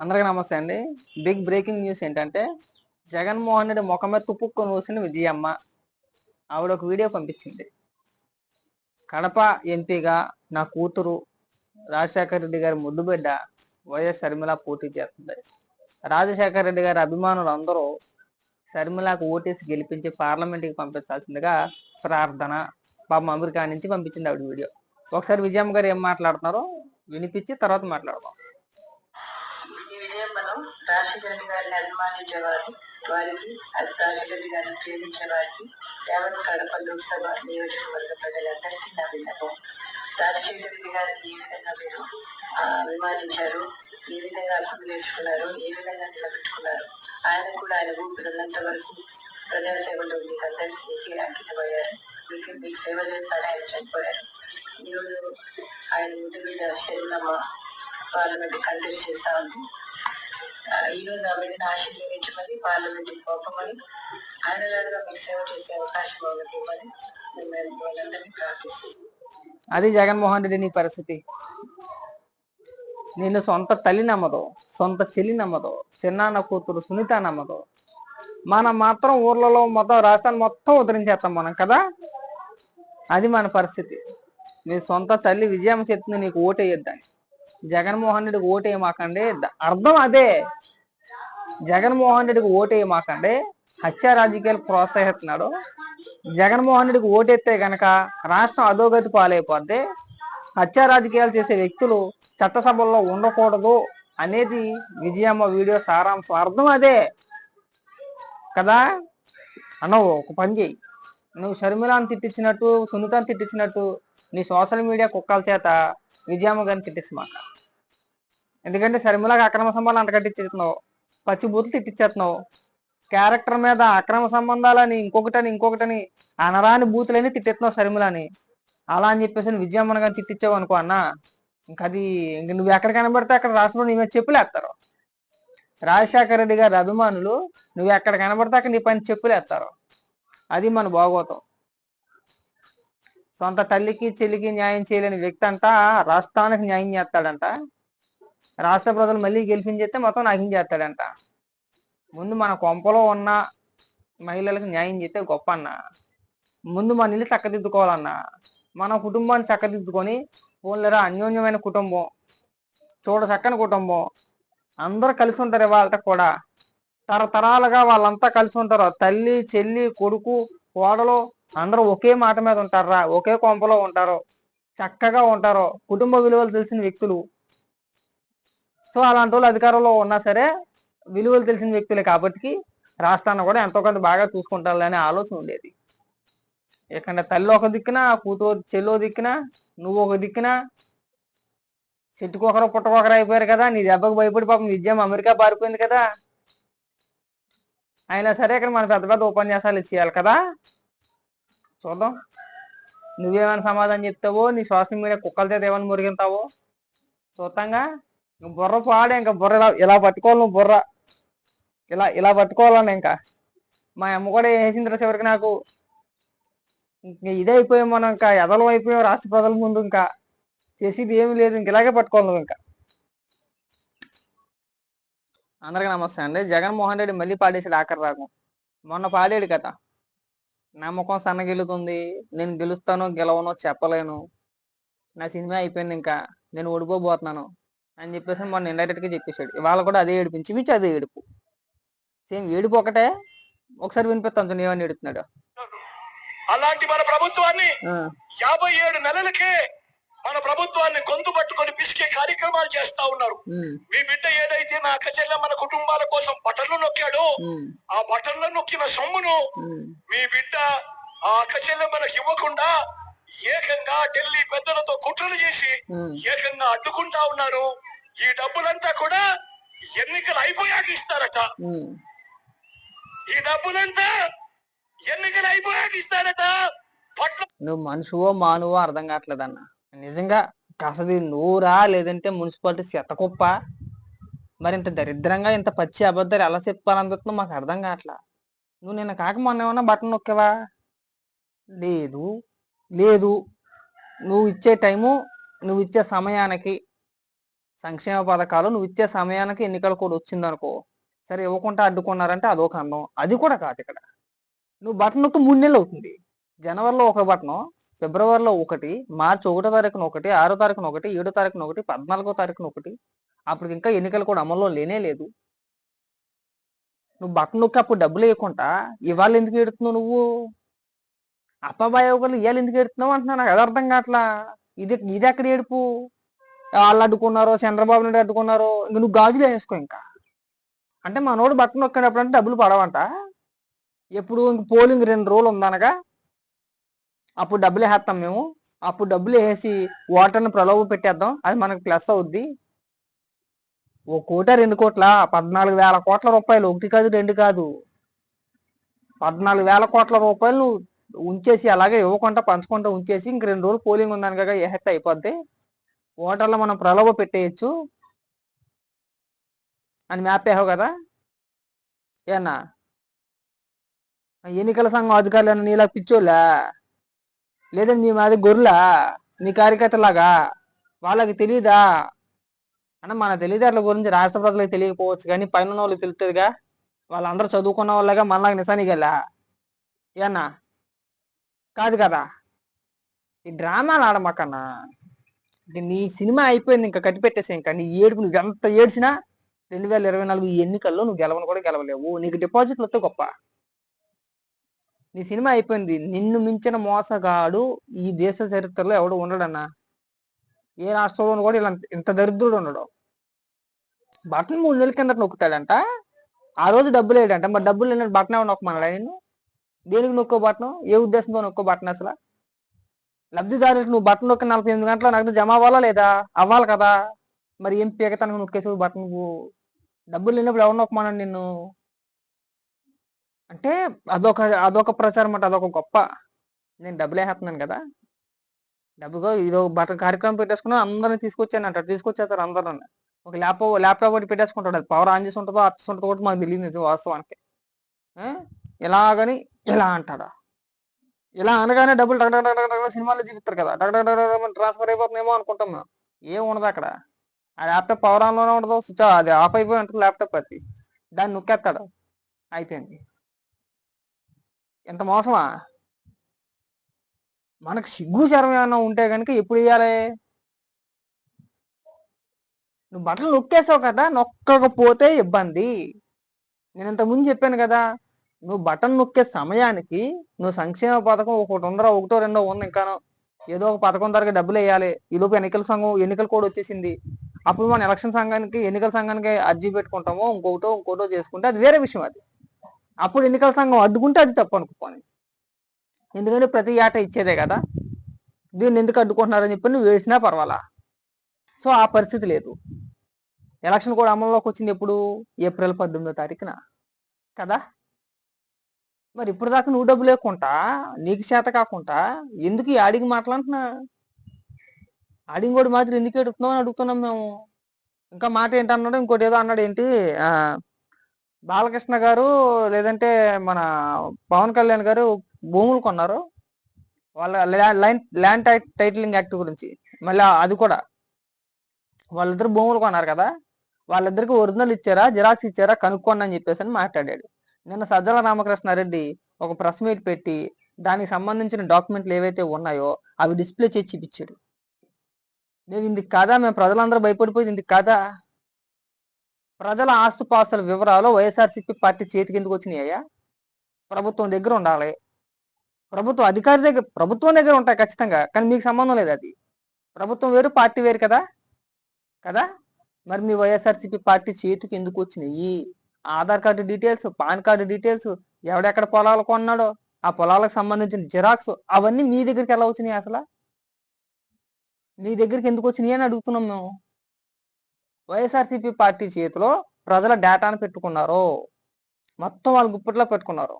అందరికీ నమస్తే అండి. బిగ్ బ్రేకింగ్ న్యూస్ ఏంటంటే జగన్మోహన్ రెడ్డి ముఖం మీద తుప్పుకొని చూసిన విజయమ్మ. ఆవిడ ఒక వీడియో పంపించింది. కడప ఎంపీగా నా కూతురు రాజశేఖర రెడ్డి గారి ముద్దు బిడ్డ వైఎస్ షర్మిల పోటీ చేస్తుంది. రాజశేఖర రెడ్డి గారి అభిమానులు అందరూ షర్మిలకు ఓటేసి గెలిపించి పార్లమెంట్కి పంపించాల్సిందిగా ప్రార్థన పాపం అమెరికా నుంచి పంపించింది ఆవిడ వీడియో. ఒకసారి విజయమ్మ గారు ఏం మాట్లాడుతున్నారో వినిపించి తర్వాత మాట్లాడదాం. మనం గారిని అభిమానించే వారికి అది గారిని ప్రేమించే వారికి యావత్ కడప లోక్సభ నియోజకవర్గ ప్రజలందరికీ నా విన్నపం. రాజశేఖర రెడ్డి గారిని ఏ విధంగా మీరు అభిమానించారు? ఏ విధంగా అర్థం నేర్చుకున్నారు? ఏ విధంగా నిలబెట్టుకున్నారు? ఆయన కూడా ఆయన ఊపిరినంత వరకు ప్రజాసేవలో మీకు అందరికీ మీకే అంకితమయ్యారు. మీకు మీకు సేవ చేస్తారని ఆయన చనిపోయారు. ఈరోజు ఆయన ముందు మీద శరీరమ్మ పార్లమెంట్ కంటెస్ట్ చేస్తా ఉంది. ఈ రోజు ఆ బిడ్డను ఆశీర్వదించమని పార్లమెంట్ పంపమని ఆయనలాగా మీకు సేవ చేసే అవకాశం వాళ్ళకి ఇవ్వమని మేము వాళ్ళందరినీ ప్రార్థిస్తున్నాం. అది జగన్మోహన్ రెడ్డి నీ పరిస్థితి. నిన్ను సొంత తల్లి నమ్మదు సొంత చెల్లి నమ్మదు చిన్నాన్న కూతురు సునీత నమ్మదు. మనం మాత్రం ఊర్లలో మొత్తం రాష్ట్రాన్ని మొత్తం ఉద్ధరించేస్తాం మనం కదా? అది మన పరిస్థితి. నీ సొంత తల్లి విజయం చెప్తుంది నీకు ఓటేయొద్దని. జగన్మోహన్ రెడ్డికి ఓటేయమాకండి. అర్థం అదే. జగన్మోహన్ రెడ్డికి ఓటేయమాకండి. హత్య రాజకీయాలు ప్రోత్సహిస్తున్నాడు. జగన్మోహన్ రెడ్డికి ఓటెత్తే గనక రాష్ట్రం అధోగతి పాలైపోద్ది. హత్య రాజకీయాలు చేసే వ్యక్తులు చట్టసభల్లో ఉండకూడదు అనేది విజయమ్మ వీడియో సారాంశం. అర్థం అదే. కదా? అన్నవు ఒక పని చేయి. నువ్వు షర్మిలాని తిట్టించినట్టు సునీతని తిట్టించినట్టు నీ సోషల్ మీడియా కుక్కల చేత విజయమ్మ గారిని తిట్టించమాక ఎందుకంటే షర్మిలాకి అక్రమ సంబంధాలు అంటగట్టించేస్తున్నావు పచ్చి బూతులు తిట్టించేస్తున్నావు క్యారెక్టర్ మీద అక్రమ సంబంధాలని ఇంకొకటని ఇంకొకటని అనరాని బూతులని తిట్టెత్తున్నావు షర్మిలని. అలా అని చెప్పేసి నువ్వు విజయమ్మని కానీ తిట్టించావు అనుకో అన్న ఇంక అది ఇంక నువ్వు ఎక్కడ కనబడితే అక్కడ రాష్ట్రంలో నీ మీద చెప్పులేస్తారు రాజశేఖర రెడ్డి గారి అభిమానులు నువ్వు ఎక్కడ కనబడితే అక్కడ నీ పైన చెప్పులేస్తారు అది మన బాగోతాం. సొంత తల్లికి చెల్లికి న్యాయం చేయలేని వ్యక్తి అంట రాష్ట్రానికి న్యాయం చేస్తాడంట. రాష్ట్ర ప్రజలు మళ్ళీ గెలిపించేస్తే మొత్తం నాశనం చేస్తాడంట. ముందు మన కొంపలో ఉన్న మహిళలకు న్యాయం చేస్తే గొప్ప అన్న ముందు మన ఇల్లు చక్కదిద్దుకోవాలన్న. మన కుటుంబాన్ని చక్కదిద్దుకొని పోలేరా అన్యోన్యమైన కుటుంబం చూడ చక్కని కుటుంబం. అందరూ కలిసి ఉంటారు ఇవాళ కూడా. తరతరాలుగా వాళ్ళంతా కలిసి ఉంటారు. తల్లి చెల్లి కొడుకు కోడలు అందరూ ఒకే మాట మీద ఉంటారా ఒకే కొంపలో ఉంటారు. చక్కగా ఉంటారు. కుటుంబ విలువలు తెలిసిన వ్యక్తులు. సో అలాంటి వాళ్ళు అధికారంలో ఉన్నా సరే విలువలు తెలిసిన వ్యక్తులే కాబట్టి రాష్ట్రాన్ని కూడా ఎంతో కొంత బాగా చూసుకుంటారనే ఆలోచన ఉండేది. ఇక్కడ తల్లి ఒక దిక్కున కూతురు చెల్లి ఒక దిక్కున నువ్వు ఒక దిక్కున చెట్టుకొకరు పుట్టకొకరు అయిపోయారు కదా నీ దెబ్బకు భయపడి పాపం విద్యం అమెరికా పారిపోయింది కదా. అయినా సరే ఇక్కడ మన పెద్ద పెద్ద ఉపన్యాసాలు ఇచ్చేయాలి కదా. చూద్దాం. నువ్వేమైనా సమాధానం చెప్తావో నీ సోషల్ మీడియా కుక్కలతో ఏమైనా మురిగిస్తావో చూద్దాంగా. బుర్ర పాడే ఇంకా బుర్ర ఇలా ఇలా పట్టుకోవాలి నువ్వు బుర్ర? ఇలా ఇలా పట్టుకోవాలని ఇంకా. మా అమ్మ కూడా వేసిన తర్వాత చివరికి నాకు? ఇదే అయిపోయాం మనం ఇంకా ఎదలం అయిపోయాం రాష్ట్ర ప్రజల ముందు ఇంకా. చేసేది ఏమీ లేదు ఇంక ఇలాగే పట్టుకోవాలి నువ్వు ఇంకా. అందరికీ నమస్తే అండి. జగన్మోహన్ రెడ్డి మళ్ళీ పాడేసాడు ఆఖరి రాగం. మొన్న పాడాడు కదా. నమ్మకం సన్నగిల్లుతుంది. నేను గెలుస్తానో గెలవనో చెప్పలేను. నా సినిమా అయిపోయింది ఇంకా. నేను ఓడిపోబోతున్నాను. అని చెప్పేసి మొన్న ఇండైరెక్ట్గా చెప్పేశాడు. ఇవాళ కూడా అదే ఏడిపించి మించి అదే ఏడుపు. సేమ్ ఏడుపు ఒకటే ఒకసారి వినిపిస్తాను చూడు ఏమని ఏడుతున్నాడు. అలాంటి మన ప్రభుత్వాన్ని యాభై ఏడు నెలలకే మన ప్రభుత్వాన్ని గొంతు పట్టుకొని పిసికే కార్యక్రమాలు చేస్తా ఉన్నారు. మీ. బిడ్డ ఏదైతే నా అక్కచెల్లె మన కుటుంబాల కోసం బటన్లు నొక్కాడో ఆ బటన్లు నొక్కిన సొమ్మును మీ. బిడ్డ ఆ అక్కచెల్లె మనకు ఇవ్వకుండా ఏకంగా ఢిల్లీ పెద్దలతో కుట్రలు చేసి. ఏకంగా అడ్డుకుంటా ఉన్నారు. ఈ డబ్బులంతా కూడా ఎన్నికలు అయిపోయాక ఇస్తారట. ఈ డబ్బులంతా ఎన్నికలు అయిపోయాక ఇస్తారట. పట్ల నువ్వు మనుషువో మానువో అర్థం కావట్లేదు అన్న. నిజంగా అసలు నూరా లేదంటే మున్సిపాలిటీ చెత్తకుప్ప? మరి ఇంత దరిద్రంగా ఇంత పచ్చి అబద్ధాలు ఎలా చెప్పాలనిపిస్తుందో మాకు అర్థం కావట్లా. నువ్వు నిన్న కాక మొన్న ఏమన్నా బటన్ నొక్కావా? లేదు. లేదు. నువ్వు ఇచ్చే టైము నువ్వు ఇచ్చే సమయానికి సంక్షేమ పథకాలు నువ్వు ఇచ్చే సమయానికి ఎన్నికలు కూడా వచ్చిందనుకో సరే ఇవ్వకుండా అడ్డుకున్నారంటే అదొక అందం అది కూడా కాదు ఇక్కడ. నువ్వు బటన్ నొక్కి మూడు నెలలు అవుతుంది. జనవరిలో ఒక బటను ఫిబ్రవరిలో ఒకటి మార్చి ఒకటో తారీఖున ఒకటి ఆరో తారీఖున ఒకటి ఏడో తారీఖున ఒకటి పద్నాలుగో తారీఖున ఒకటి అప్పుడు ఇంకా ఎన్నికలు కూడా అమల్లో లేనే లేదు. నువ్వు బటన్ నొక్కి అప్పుడు డబ్బులు వేయకుండా ఇవాళ ఎందుకు ఎడుతున్నావు నువ్వు? అప్పబాయ ఒకళ్ళు ఇవాళ ఎందుకు ఏడుతున్నావు అంటున్నా నాకు అది అర్థం కావట్లా. ఇది ఇది ఎక్కడ ఏడుపు? వాళ్ళు అడ్డుకున్నారో చంద్రబాబు నాయుడు అడ్డుకున్నారో ఇంక నువ్వు గాజులు వేసుకో ఇంకా. అంటే మనోడు బట్టను నొక్కినప్పుడు అంటే డబ్బులు పడవంట. ఎప్పుడు ఇంక పోలింగ్ రెండు రోజులు ఉందనగా అప్పుడు డబ్బులు వేస్తాం మేము. అప్పుడు డబ్బులు వేసి ఓటర్ని ప్రలోభ పెట్టేద్దాం. అది మనకు ప్లస్ అవుద్ది. ఓ కోట రెండు కోట్ల పద్నాలుగు వేల కోట్ల రూపాయలు. ఒకటి కాదు రెండు కాదు. పద్నాలుగు వేల కోట్ల రూపాయలు నువ్వు ఉంచేసి అలాగే ఇవ్వకుండా పంచకుండా ఉంచేసి ఇంక రెండు రోజులు పోలింగ్ ఉందనగా ఎహెక్ట్ అయిపోద్ది? ఓటర్లో మనం ప్రలోభ పెట్టేయచ్చు. అని మ్యాప్ వేసావు కదా? ఏనా ఎన్నికల సంఘం అధికారులు నీలా పిచ్చోళ్ళా? లేదంటే మీ మాది గొర్రెలా? నీ కార్యకర్తలాగా? వాళ్ళకి తెలీదా? అన్న మన తెలివితేటల గురించి రాష్ట్ర ప్రజలకు తెలియకపోవచ్చు కానీ పైన వాళ్ళకి తెలుస్తుందిగా వాళ్ళందరూ చదువుకున్న వాళ్ళగా మనలాగా నిజానికి వెళ్ళా? ఏనా కాదు కదా. ఈ డ్రామాలు ఆడమాకన్నా నీ సినిమా అయిపోయింది ఇంకా కట్టి పెట్టేసి ఇంకా నీ ఏడుపు నువ్వు ఎంత ఏడ్చినా రెండు వేల ఇరవై నాలుగు ఈ ఎన్నికల్లో నువ్వు గెలవను కూడా గెలవలేవు. నీకు డిపాజిట్లు వస్తే గొప్ప. నీ సినిమా అయిపోయింది. నిన్ను మించిన మోసగాడు ఈ దేశ చరిత్రలో ఎవడు ఉండడన్నా? ఏ రాష్ట్రంలో కూడా ఇలా ఇంత దరిద్రుడు ఉండడు. బట్టన్ మూడు నెలల కింద నొక్కుతాడంట. ఆ రోజు డబ్బులు వేయడంట మరి డబ్బులు లేని బట్టన్ నొక్కమన్నాడా నేను దేనికి నొక్కో బట్టను ఏ ఉద్దేశంతో నొక్కో బట్టను అసలు? లబ్ధిదారులకు నువ్వు బట్టను నొక్క నలభై ఎనిమిది గంటల నగదు జమ అవ్వాలా లేదా? అవ్వాలి కదా. మరి ఏం పీకతానికి నొక్కేసావు బట్టన్ నువ్వు? డబ్బులు లేనప్పుడు ఎవరు నొక్కమన్నాడు నిన్ను? అంటే అదొక అదొక ప్రచారం అంటే అదొక గొప్ప. నేను డబ్బులు వేస్తున్నాను కదా. డబ్బుగా ఇదో బట్టన్ కార్యక్రమం పెట్టేసుకున్నా అందరిని తీసుకొచ్చాను అంటారు తీసుకొచ్చేస్తారు అందరూ ఒక ల్యాప్టాప్ ల్యాప్టాప్ ఒకటి పెట్టేసుకుంటాడు. అది పవర్ ఆన్ చేసి ఉంటుందో ఆఫ్ చేసి ఉంటుందో కూడా మాకు తెలియదు వాస్తవానికి. ఎలాగని ఎలా అంటాడా ఇలా అనగానే డబ్బులు టక్ టక్ టక్ టక్ సినిమాలో చూపిస్తారు కదా. టక్ టక్ టక్ ట్రాన్స్ఫర్ అయిపోతుందేమో అనుకుంటాం మేము. ఏం ఉండదు అక్కడ. ఆ ల్యాప్టాప్ పవర్ ఆన్లోనే ఉండదు. స్విచ్ అది ఆఫ్ అయిపోయి ఉంటుంది ల్యాప్టాప్ అది. దాన్ని నొక్కేస్తాడు. అయిపోయింది. ఎంత మోసమా? మనకు సిగ్గు శరం ఏమైనా ఉంటే కనుక ఎప్పుడు ఇవ్వాలి నువ్వు బట్టలు నొక్కేసావు కదా. నొక్కకపోతే ఇబ్బంది. నేను ఇంత ముందు చెప్పాను కదా. నువ్వు బటన్ నొక్కే సమయానికి నువ్వు సంక్షేమ పథకం ఒకటి ఉందరా ఒకటో రెండో ఉంది ఇంకానో. ఏదో ఒక పథకం ధరగా డబ్బులు వేయాలి. ఈలోపు ఎన్నికల సంఘం ఎన్నికల కోడ్ వచ్చేసింది. అప్పుడు మన ఎలక్షన్ సంఘానికి ఎన్నికల సంఘానికి అర్జీ పెట్టుకుంటామో ఇంకొకటో ఇంకోటో చేసుకుంటే అది వేరే విషయం అది. అప్పుడు ఎన్నికల సంఘం అడ్డుకుంటే అది తప్పు అనుకోని. ఎందుకంటే ప్రతి ఏటా ఇచ్చేదే కదా. దీన్ని ఎందుకు అడ్డుకుంటున్నారని చెప్పి నువ్వు వేసినా పర్వాలా? సో ఆ పరిస్థితి లేదు. ఎలక్షన్ కూడా అమల్లోకి వచ్చింది ఎప్పుడు? ఏప్రిల్ పద్దెనిమిదో తారీఖున. కదా? మరి ఇప్పుడు దాకా నువ్వు డబ్బు లేకుండా నీకు చేత కాకుండా ఎందుకు ఈ ఆడికి మాట్లాడుతున్నా ఆడికి కూడా మాత్రం ఎందుకు అడుగుతున్నావు అని అడుగుతున్నాం మేము. ఇంకా మాట ఏంటి అన్నాడు ఇంకోటి ఏదో అన్నాడు ఏంటి? బాలకృష్ణ గారు లేదంటే మన పవన్ కళ్యాణ్ గారు భూములు కొన్నారు. వాళ్ళ లైన్ ల్యాండ్ టైటిలింగ్ యాక్ట్ గురించి. మళ్ళీ అది కూడా. వాళ్ళిద్దరు భూములు కొన్నారు కదా. వాళ్ళిద్దరికి ఒరిజినల్ ఇచ్చారా జిరాక్స్ ఇచ్చారా కనుక్కోండి అని చెప్పేసి అని మాట్లాడాడు. నిన్న సజ్జల రామకృష్ణారెడ్డి ఒక ప్రెస్ మీట్ పెట్టి దానికి సంబంధించిన డాక్యుమెంట్లు ఏవైతే ఉన్నాయో అవి డిస్ప్లే చేసి చూపించాడు. మేము ఇందుకు కాదా? మేము ప్రజలందరూ భయపడిపోయింది ఇందుకు కాదా? ప్రజల ఆస్తుపాస్తుల వివరాలు వైఎస్ఆర్సీపీ పార్టీ చేతికి ఎందుకు వచ్చినాయ్యా ప్రభుత్వం దగ్గర ఉండాలి. ప్రభుత్వం అధికారి దగ్గర ప్రభుత్వం దగ్గర ఉంటాయి ఖచ్చితంగా కానీ మీకు సంబంధం లేదు అది. ప్రభుత్వం వేరు పార్టీ వేరు కదా? కదా? మరి మీ వైఎస్ఆర్సీపీ పార్టీ చేతికి ఎందుకు వచ్చినాయి? Aadhaar card details PAN card details ఎవడెక్కడ పొలాలు కొన్నాడో ఆ పొలాలకు సంబంధించిన జిరాక్స్ అవన్నీ మీ దగ్గరికి ఎలా వచ్చినాయి అసలు? మీ దగ్గరికి ఎందుకు వచ్చినాయి అని అడుగుతున్నాం మేము. వైఎస్ఆర్సీపీ పార్టీ చేతిలో ప్రజల డేటాను పెట్టుకున్నారు. మొత్తం వాళ్ళు గుప్పట్లో పెట్టుకున్నారు.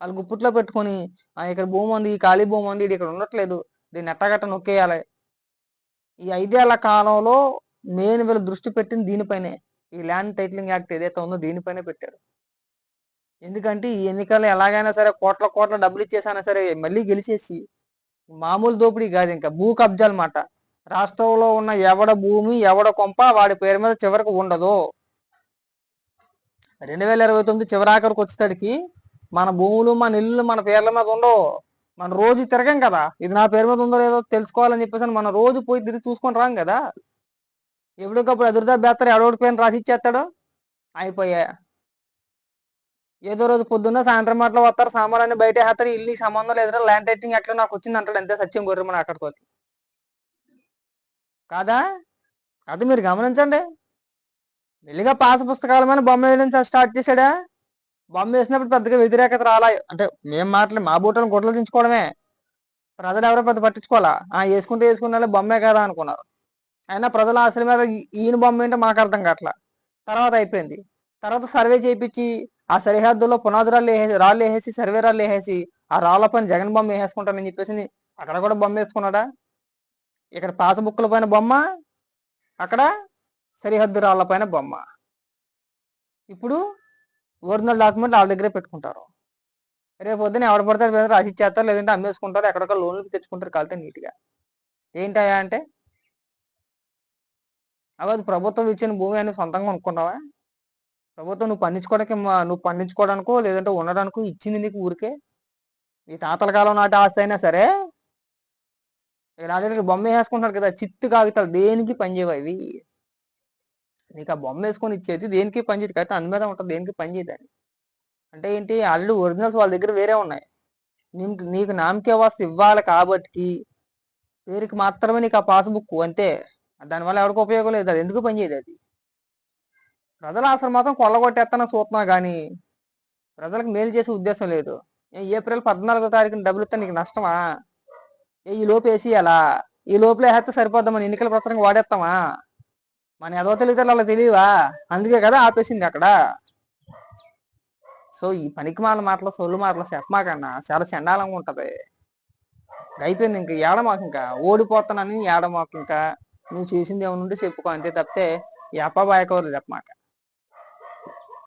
వాళ్ళు గుప్పట్లో పెట్టుకొని ఇక్కడ భూమి ఉంది ఈ ఖాళీ భూమి ఉంది ఇది ఇక్కడ ఉండట్లేదు దీన్ని ఎట్టగట్ట నొక్కేయాలి. ఈ ఐదేళ్ళ కాలంలో మెయిన్ వీళ్ళు దృష్టి పెట్టింది దీనిపైనే. ఈ ల్యాండ్ టైటిలింగ్ యాక్ట్ ఏదైతే ఉందో దీనిపైనే పెట్టారు. ఎందుకంటే ఈ ఎన్నికలు ఎలాగైనా సరే కోట్ల కోట్ల డబ్బులు ఇచ్చేసైనా సరే మళ్ళీ గెలిచేసి మామూలు దోపిడీ కాదు ఇంకా భూ కబ్జాలు మాట. రాష్ట్రంలో ఉన్న ఎవడ భూమి ఎవడ కొంప వాడి పేరు మీద చివరికి ఉండదు. రెండు వేల ఇరవై తొమ్మిది చివరాఖరికి వచ్చేసరికి మన భూములు మన ఇల్లు మన పేర్ల మీద ఉండవు. మనం రోజు తిరగం కదా. ఇది నా పేరు మీద ఉందో లేదో తెలుసుకోవాలని చెప్పేసి మనం రోజు పోయి తిరిగి చూసుకొని రాం కదా. ఎప్పటికప్పుడు ఎదురుదా బేత్తరు ఎవడోడి పేరు రాసి ఇచ్చేస్తాడు? అయిపోయా. ఏదో రోజు పొద్దున్న సాయంత్రం మాటలు వస్తారు సామాన్లు బయట వేస్తారు ఇల్లు సంబంధం లేదు ల్యాండ్ రైటింగ్ ఎక్కడ నాకు వచ్చింది అంటాడు. అంతే సత్యం గొర్రె మన అక్కడితో కాదా? అది మీరు గమనించండి. మెల్లిగా పాస పుస్తకాల మీద బొమ్మ వేయడం స్టార్ట్ చేశాడా? బొమ్మ వేసినప్పుడు పెద్దగా వ్యతిరేకత రాలా. అంటే మేము మాటలు మా బూటలను గుడ్లు దించుకోవడమే. ప్రజలు ఎవరో పెద్ద పట్టించుకోవాలా? ఆ వేసుకుంటే వేసుకున్న బొమ్మే కదా అనుకున్నారు. అయినా ప్రజల ఆశల మీద ఈయన బొమ్మ ఏంటో మాకు అర్థం కావట్లా. తర్వాత అయిపోయింది. తర్వాత సర్వే చేయించి ఆ సరిహద్దులో పునాది రాళ్ళు వేసేసి రాళ్ళు వేసేసి సర్వే రాళ్ళు వేసేసి ఆ రాళ్ళ పైన జగన్ బొమ్మ వేసుకుంటానని చెప్పేసి అక్కడ కూడా బొమ్మ వేసుకున్నాడా? ఇక్కడ పాసబుక్కుల పైన బొమ్మ అక్కడ సరిహద్దు రాళ్ళ పైన బొమ్మ. ఇప్పుడు ఒరిజినల్ డాక్యుమెంట్ వాళ్ళ దగ్గరే పెట్టుకుంటారు. రేపు పొద్దున ఎవడ పడతారు రాసి ఇచ్చేస్తారు లేదంటే అమ్మేసుకుంటారు ఎక్కడికో లోన్లు తెచ్చుకుంటారు కలితే నీట్గా. ఏంటయా అంటే అవది ప్రభుత్వం ఇచ్చిన భూమి అని సొంతంగా కొనుక్కున్నావా ప్రభుత్వం నువ్వు పండించుకోవడానికి మా- నువ్వు పండించుకోవడానికో లేదంటే ఉండడానికో ఇచ్చింది నీకు ఊరికే? ఈ తాతల కాలం నాటి ఆస్తి అయినా సరే? ఇలాంటి ఆల్రెడీ బొమ్మ వేసుకుంటారు కదా చిత్తు కాగితాలు దేనికి పనిచేయవు అవి? నీకు ఆ బొమ్మ వేసుకొని ఇచ్చేది దేనికి పనిచేయదు కాబట్టి అందు మీద ఉంటుంది దేనికి పనిచేయదు అని. అంటే ఏంటి అల్లు ఒరిజినల్స్ వాళ్ళ దగ్గర వేరే ఉన్నాయి. నీకు నీకు నామకే వాస్తు ఇవ్వాలి కాబట్టి పేరుకి మాత్రమే నీకు ఆ పాస్బుక్ అంతే. దానివల్ల ఎవరికి ఉపయోగం లేదు. అది ఎందుకు పనిచేయదు అది? ప్రజల అసలు మాత్రం కొల్లగొట్టేస్తాన చూస్తున్నా కానీ ప్రజలకు మేలు చేసే ఉద్దేశం లేదు. ఏప్రిల్ పద్నాలుగో తారీఖున డబ్బులు ఇస్తే నీకు నష్టమా? ఏ ఈ లోపు వేసేయాలా? ఈ లోపల వేస్తే సరిపోద్దామని ఎన్నికల ప్రచారంగా వాడేస్తామా మన ఏదో తెలియదు అలా తెలియవా అందుకే కదా ఆపేసింది అక్కడ. సో ఈ పనికి మాల మాటలు సొల్లు మాటలు చెప్పమాకన్నా చాలా చండాలంగా ఉంటది. అయిపోయింది ఇంకా ఏడమాకు ఇంకా ఓడిపోతానని ఏడమాకు ఇంకా. నువ్వు చేసింది ఏమైనా ఉంటే చెప్పుకో అంతే తప్పితే ఎప్ప అప్పబాయకూరలు చెప్పమాట